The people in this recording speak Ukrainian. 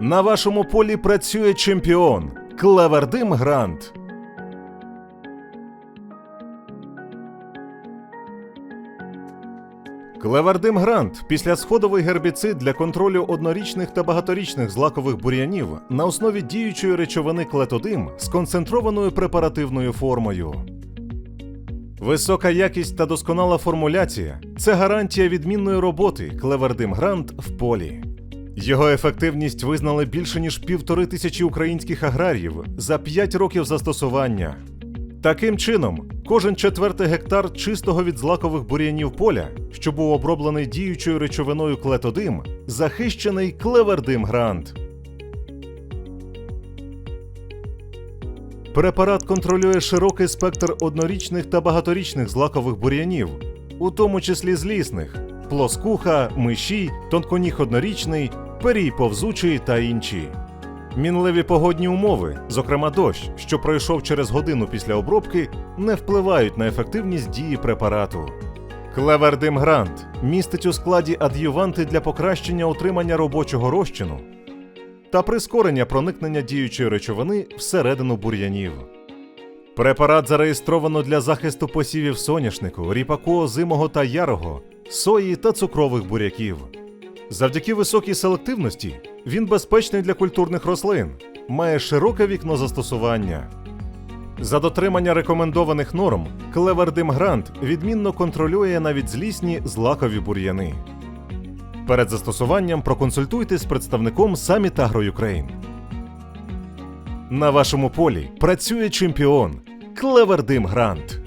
На вашому полі працює чемпіон Клевердим Грант. Клевердим Грант післясходовий гербіцид для контролю однорічних та багаторічних злакових бур'янів на основі діючої речовини клетодим з концентрованою препаративною формою. Висока якість та досконала формуляція це гарантія відмінної роботи Клевердим Грант в полі. Його ефективність визнали більше ніж півтори тисячі українських аграріїв за 5 років застосування. Таким чином, кожен четвертий гектар чистого від злакових бур'янів поля, що був оброблений діючою речовиною клетодим, захищений Клевердим Грант. Препарат контролює широкий спектр однорічних та багаторічних злакових бур'янів, у тому числі злісних плоскуха, мишій, тонконіг однорічний, перій повзучий та інші. Мінливі погодні умови, зокрема дощ, що пройшов через годину після обробки, не впливають на ефективність дії препарату. Клевердим Грант містить у складі ад'юванти для покращення утримання робочого розчину та прискорення проникнення діючої речовини всередину бур'янів. Препарат зареєстровано для захисту посівів соняшнику, ріпаку озимого та ярого, сої та цукрових буряків. Завдяки високій селективності він безпечний для культурних рослин, має широке вікно застосування. За дотримання рекомендованих норм Клевердим Грант відмінно контролює навіть злісні злакові бур'яни. Перед застосуванням проконсультуйтесь з представником Summit Agro Ukraine. На вашому полі працює чемпіон Клевердим Грант.